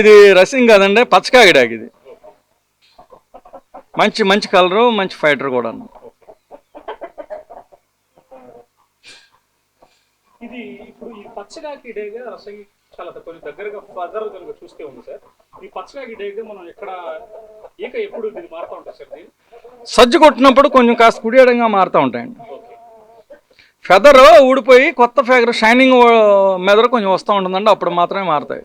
ఇది రసింగ్ కాదండి పచ్చకాగిడాకి ఇది. మంచి మంచి కలరు మంచి ఫైటర్ కూడా ఇది ఇప్పుడు ఈ పచ్చగాకి డేగా రసంగి చాలా కొంచెం దగ్గరగా ఫర్దర్ కనుక చూస్తే ఉంది సార్. ఈ డేగా మనం ఎక్కడ ఏక ఎప్పుడు ఇది మారుతూ సార్ సజ్జు కొట్టినప్పుడు కొంచెం కాస్త కుడియడంగా మారుతూ ఉంటాయండి. ఫెదర్ ఊడిపోయి కొత్త ఫెదర్ షైనింగ్ మెదర్ కొంచెం వస్తూ ఉంటుందండి అప్పుడు మాత్రమే మారుతాయి.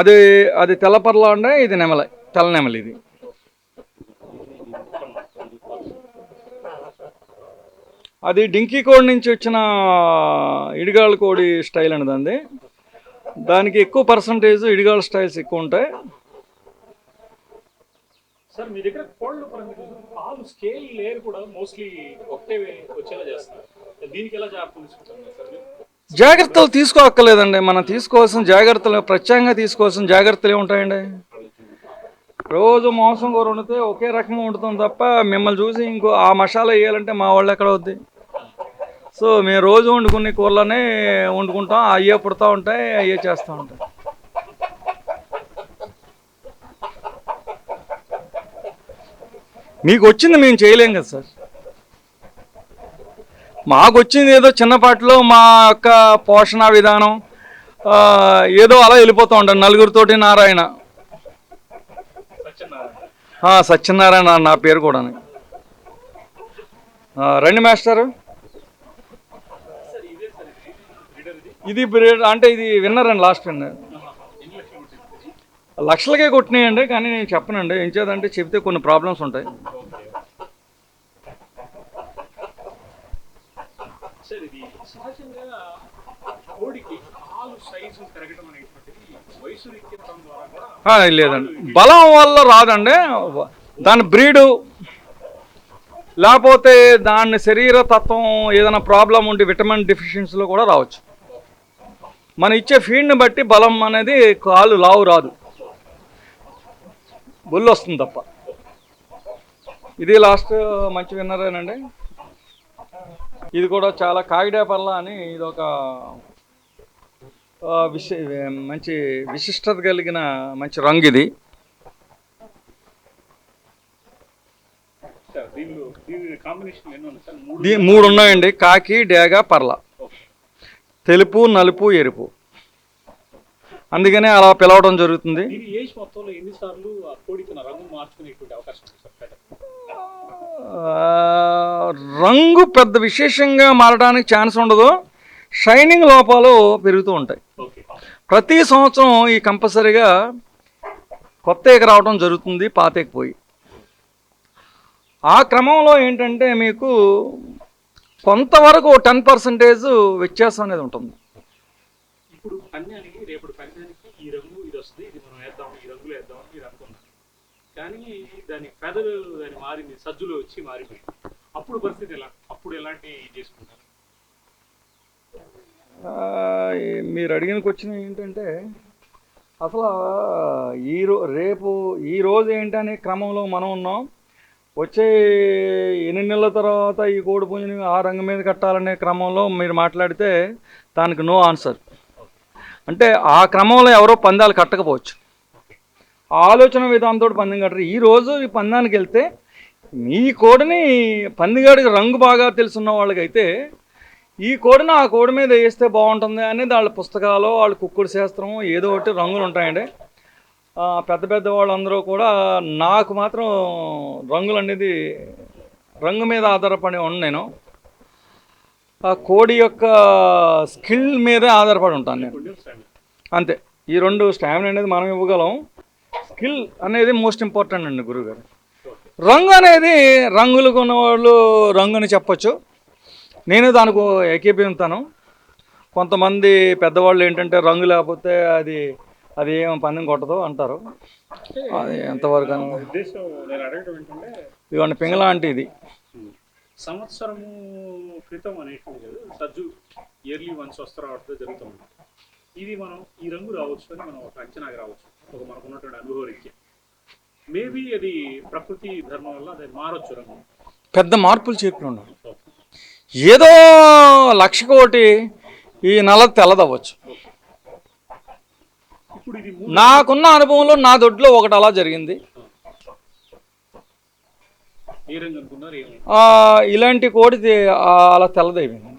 అది అది తెల్లపర్ల ఉండే ఇది నెమల తెల్ల నెమలి ఇది. అది డింకీ కోడి నుంచి వచ్చిన ఇడిగాళ్ళ కోడి స్టైల్ అనేది అండి దానికి ఎక్కువ పర్సంటేజ్ ఇడిగాళ్ళ స్టైల్స్ ఎక్కువ ఉంటాయి. సార్ మీ దగ్గర చూస్తే స్కేల్ లేయర్ కూడా మోస్ట్లీ ఒకటే వచ్చేలా చేస్తారు దీనికి ఎలా జాగ్రత్తలు జాగ్రత్తలు తీసుకోక్కర్లేదండి. మనం తీసుకోవాల్సిన జాగ్రత్తలు ప్రత్యేకంగా తీసుకోవాల్సిన జాగ్రత్తలు ఉంటాయండి? రోజు మాంసం కూర వండితే ఒకే రకంగా వండుతాం తప్ప మిమ్మల్ని చూసి ఇంకో ఆ మసాలా వేయాలంటే మా వాళ్ళు ఎక్కడ వద్ది సో మేము రోజు వండుకునే కూరలనే వండుకుంటాం. అయ్యే పుడతా ఉంటాయి అయ్యే చేస్తూ ఉంటాయి. మీకు వచ్చింది మేము చేయలేం కదా సార్. మాకు వచ్చింది ఏదో చిన్నపాటిలో మా యొక్క పోషణ విధానం ఏదో అలా వెళ్ళిపోతూ ఉంటాను నలుగురితోటి నారాయణ. సత్యనారాయణ నా పేరు కూడా రండి మాస్టారు. ఇది అంటే ఇది విన్నర్ అండి లాస్ట్ విన్నర్ ఆహా. ఎన్ని లక్షలు ఉంటుంది లక్షలకే కొట్టినాయండి కానీ నేను చెప్పనండి. ఏం చేద్దంటే చెప్తే కొన్ని ప్రాబ్లమ్స్ ఉంటాయి. లేదండి. బలం వల్ల రాదండి. దాని బ్రీడు లేకపోతే దాని శరీర తత్వం ఏదైనా ప్రాబ్లం ఉండి విటమిన్ డెఫిషియన్సీలో కూడా రావచ్చు. మనం ఇచ్చే ఫీడ్ని బట్టి బలం అనేది కాలు లావు రాదు. బుల్లు వస్తుంది తప్ప. ఇది లాస్ట్ మంచి విన్నరేనండి ఇది కూడా చాలా కాగిడా పర్ల అని ఇది ఒక విశ మంచి విశిష్టత కలిగిన మంచి రంగు ఇది. మూడు ఉన్నాయండి. కాకి డేగ పర్ల. తెలుపు నలుపు ఎరుపు. అందుకనే అలా పిలవడం జరుగుతుంది. రంగు పెద్ద విశేషంగా మారడానికి ఛాన్స్ ఉండదు. షైనింగ్ లోపాలు పెరుగుతూ ఉంటాయి. ప్రతి సంవత్సరం ఈ కంపల్సరీగా కొత్త ఏక రావడం జరుగుతుంది పాత ఏక పోయి. ఆ క్రమంలో ఏంటంటే మీకు కొంతవరకు టెన్ పర్సెంటేజ్ వ్యత్యాసం అనేది ఉంటుంది. పందానికి రేపటి పందానికి ఈ రంగు ఇది వస్తుంది ఇది మనం వేద్దాం ఈ రంగులు వేద్దాం అని మీరు అనుకున్నారు. కానీ దాని పెదలు దాని మారింది సజ్జులు వచ్చి మారిపోయింది. అప్పుడు పరిస్థితి ఎలా? అప్పుడు ఎలాంటి చేసుకుంటారు మీరు అడిగిన క్వశ్చన్ ఏంటంటే అసలు ఈ రో రేపు ఈ రోజు ఏంటనే క్రమంలో మనం ఉన్నాం. వచ్చే ఎన్ని నెలల తర్వాత ఈ కోడి పుంజుని ఆ రంగం మీద కట్టాలనే క్రమంలో మీరు మాట్లాడితే దానికి నో ఆన్సర్ అంటే ఆ క్రమంలో ఎవరో పందాలు కట్టకపోవచ్చు. ఆలోచన విధానంతో పందెం కట్టరు. ఈ రోజు ఈ పందానికి వెళ్తే మీ కోడిని పందిగాడికి రంగు బాగా తెలుసున్న వాళ్ళకైతే ఈ కోడిని ఆ కోడి మీద వేస్తే బాగుంటుంది అని వాళ్ళ పుస్తకాలు వాళ్ళ కుక్కుడు శాస్త్రం ఏదో ఒకటి రంగులు ఉంటాయండి. పెద్ద పెద్ద వాళ్ళందరూ కూడా నాకు మాత్రం రంగులు అనేది రంగు మీద ఆధారపడి ఉన్నాను నేను. ఆ కోడి యొక్క స్కిల్ మీదే ఆధారపడి ఉంటాను నేను. అంతే. ఈ రెండు స్టామినా అనేది మనం ఇవ్వగలం. స్కిల్ అనేది మోస్ట్ ఇంపార్టెంట్ అండి గురుగారు. రంగు అనేది రంగులు కొన్నవాళ్ళు రంగుని చెప్పొచ్చు. నేను దానికి ఏకీభవిస్తాను కొంతమంది పెద్దవాళ్ళు ఏంటంటే రంగు లేకపోతే అది అది ఏం పందెం కొట్టదు అంటారు. అది ఎంతవరకు ఇదిగోండి పింగళ అంటే ఇది. సంవత్సరము క్రితం అనేటువంటి కదా. సజ్జు ఇయర్లీ వన్స్ వస్తా రావడం జరుగుతూ ఉంది ఇది మనం ఈ రంగు రావచ్చు అని మనం ఒక అంచనాకి రావచ్చు. ఒక మనకు ఉన్నటువంటి అనుభవ రీత్యా. మేబీ అది ప్రకృతి ధర్మం వల్ల అది మారొచ్చు రంగు. పెద్ద మార్పులు ఉన్నారు ఏదో లక్ష కోటి ఈ నల్ల తెల్లదవ్వచ్చు. నాకున్న అనుభవంలో నా దొడ్లో ఒకటి అలా జరిగింది ఏ రంగు అనుకున్నారు ఏమి ఆ, ఇలాంటి కోడి అలా తెల్లదైపోయింది.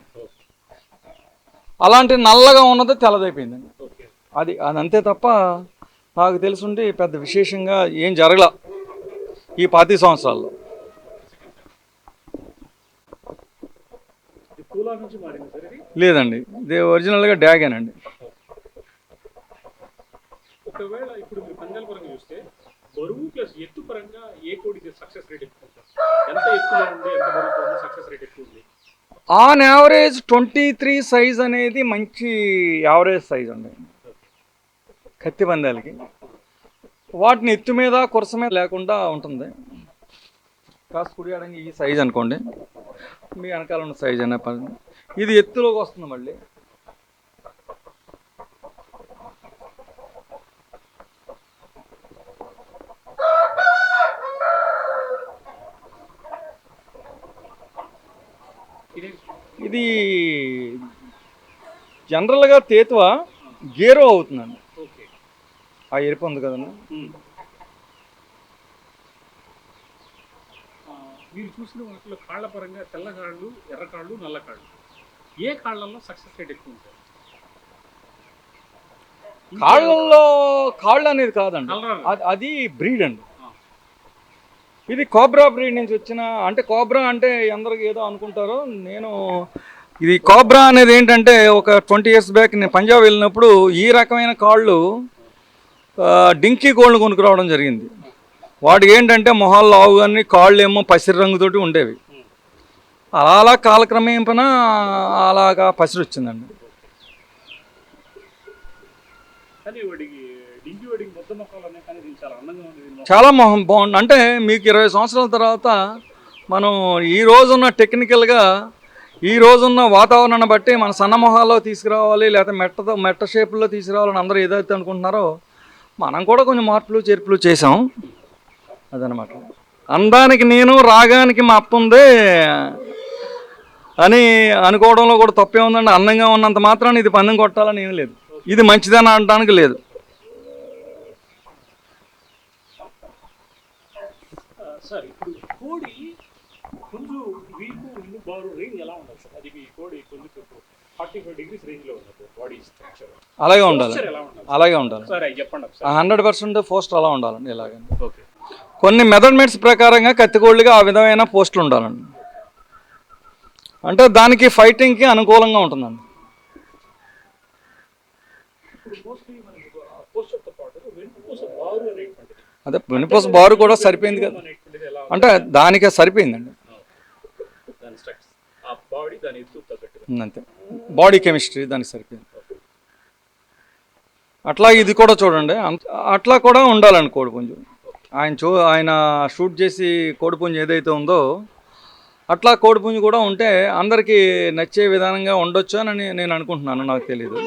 అలాంటి నల్లగా ఉన్నది తెల్లదైపోయిందండి. అది అది అంతే తప్ప నాకు తెలుసుంటే పెద్ద విశేషంగా ఏం జరగల ఈ పాతి సంవత్సరాల్లో. లేదండి. ఇది ఒరిజినల్గా డ్యాగేనండి ఒకవేళ ఇప్పుడు మీరు చూస్తే బరువు ప్లస్ ఎత్తు పరంగా ఏ కోడికి సక్సెస్ రేట్ ఎక్కువ ఎంత ఉంది ఎంత సక్సెస్ రేట్ ఎక్కువ ఉంది. On average twenty three size అనేది మంచి యావరేజ్ సైజ్ అండి. కత్తి పందాలకి. వాటిని ఎత్తు మీద కురస మీద లేకుండా ఉంటుంది. కాస్త కుడియాడంగా ఈ సైజ్ అనుకోండి. మీ వెనకాల ఉన్న సైజ్ అనే పని ఇది ఎత్తులోకి వస్తుంది మళ్ళీ. ఇది జనరల్గా తేతువ గేరో అవుతుందండి. ఓకే. ఆ ఎరుపు ఉంది. ఆ, మీరు చూసిన వాటిలో కాళ్ళ పరంగా తెల్ల కాళ్ళు ఎర్ర కాళ్ళు నల్ల కాళ్ళు. ఏ కాళ్ళల్లో సక్సెస్ రేట్ ఎక్కువ ఉంటుంది కాళ్ళల్లో కాళ్ళు అనేది కాదండి. అది బ్రీడ్ అండి. ఇది కోబ్రా బ్రీడ్ నుంచి వచ్చిన అంటే కోబ్రా అంటే అందరికి ఏదో అనుకుంటారో నేను ఇది కోబ్రా అనేది ఏంటంటే ఒక ట్వంటీ ఇయర్స్ బ్యాక్ నేను పంజాబ్ వెళ్ళినప్పుడు ఈ రకమైన కాళ్ళు డింకీ కోళ్ళు కొనుక్కురావడం జరిగింది. వాటికి ఏంటంటే మొహాల్లో ఆవు కానీ కాళ్ళు ఏమో పసిరి రంగుతోటి ఉండేవి. అలా అలా కాలక్రమేపన అలాగా పసిరి వచ్చిందండి. కానీ వాడికి డింగి వాడికి మొక్కలు చాలా మొహం బాగుంది. అంటే మీకు ఇరవై సంవత్సరాల తర్వాత మనం ఈ రోజున్న టెక్నికల్గా ఈ రోజున్న వాతావరణాన్ని బట్టి మన సన్న మొహాల్లో తీసుకురావాలి లేకపోతే మెట్టతో మెట్ట షేపుల్లో తీసుకురావాలని అందరూ ఏదైతే అనుకుంటున్నారో మనం కూడా కొంచెం మార్పులు చేర్పులు చేసాం అదనమాట. అందానికి నేను రాగానికి మా అత్త అని అనుకోవడంలో కూడా తప్పే ఉందండి. అందంగా ఉన్నంత మాత్రాన్ని ఇది పందెం కొట్టాలని ఏం లేదు. ఇది మంచిదని అనడానికి లేదు ఆ, సార్ ఇప్పుడు కోడి పుంజు వీపు ఇల్లు బారు రేంజ్ ఎలా ఉండదు సార్? అది మీ కోడి పుంజు ఫార్టీ ఫైవ్ డిగ్రీస్ రేంజ్లో ఉన్నది బాడీ స్ట్రక్చర్ అలాగే ఉండాలి. ఉండాలి అలాగే ఉండాలి. సార్ చెప్పండి హండ్రెడ్ పర్సెంట్ పోస్ట్ అలా ఉండాలండి ఇలాగ ఓకే. కొన్ని మెజర్మెంట్స్ ప్రకారంగా కత్తికోళ్ళుగా ఆ విధమైన పోస్టులు ఉండాలండి. అంటే దానికి ఫైటింగ్కి అనుకూలంగా ఉంటుందండి. అదే వెనుపూస బారు కూడా సరిపోయింది కదా. అంటే దానికే సరిపోయిందండి. అంతే. బాడీ కెమిస్ట్రీ దానికి సరిపోయింది. అట్లా ఇది కూడా చూడండి. అట్లా కూడా ఉండాలండి కోడిపుంజు ఆయన చూ ఆయన షూట్ చేసి కోడిపుంజు ఏదైతే ఉందో అట్లా కోడిపుంజు కూడా ఉంటే అందరికీ నచ్చే విధానంగా ఉండొచ్చు అని నేను అనుకుంటున్నాను. నాకు తెలియదు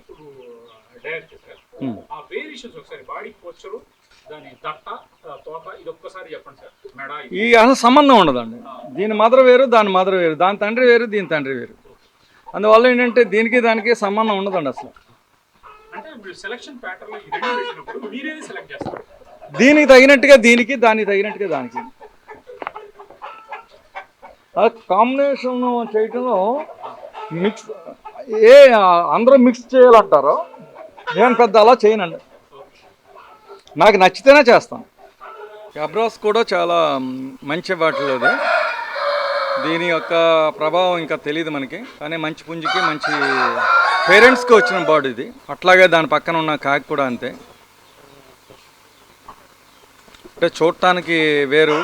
ఇప్పుడు డైరెక్ట్. ఆ వేరియేషన్స్ ఒకసారి బాడీ పోస్చరు ఈ అసలు సంబంధం ఉండదండి. దీని మదర్ వేరు దాని మదర్ వేరు దాని తండ్రి వేరు దీని తండ్రి వేరు. అందువల్ల ఏంటంటే దీనికి దానికి సంబంధం ఉండదండి అసలు. దీనికి తగినట్టుగా దీనికి దానికి తగినట్టుగా దానికి. కాంబినేషన్ చేయటంలో మిక్స్ ఏ అందరూ మిక్స్ చేయాలంటారో. నేను పెద్ద అలా చేయనండి. నాకు నచ్చితేనే చేస్తాను అబ్రాస్ కూడా చాలా మంచి వాటిలో దీని యొక్క ప్రభావం ఇంకా తెలియదు మనకి. కానీ మంచి పుంజికి మంచి పేరెంట్స్కి వచ్చిన బాడీ ఇది. అట్లాగే దాని పక్కన ఉన్న కాకి కూడా అంతే. అంటే చూడటానికి వేరు.